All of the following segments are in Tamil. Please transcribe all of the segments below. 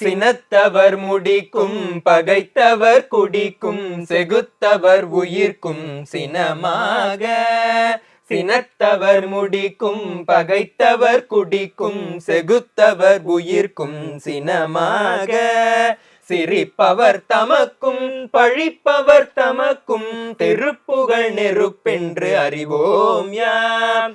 சினத்தவர் முடிக்கும் பகைத்தவர் குடிக்கும் செகுத்தவர் உயிர்க்கும் சினமாக. சினத்தவர் முடிக்கும் பகைத்தவர் குடிக்கும் செகுத்தவர் உயிர்க்கும் சினமாக. சிரிப்பவர் தமக்கும் பழிப்பவர் தமக்கும் திருப்புகழ் நெருப்பென்று அறிவோம் யாம்.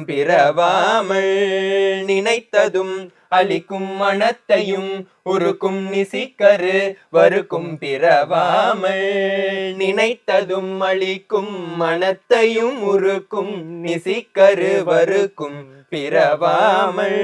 வருக்கும் பிறவாமல் நினைத்ததும் அழிக்கும் மனத்தையும் உருக்கும் நிசிக்கரு வருக்கும் பிறவாமல் நினைத்ததும் அழிக்கும் மனத்தையும் உருக்கும் நிசிக்கரு வருக்கும் பிறவாமல்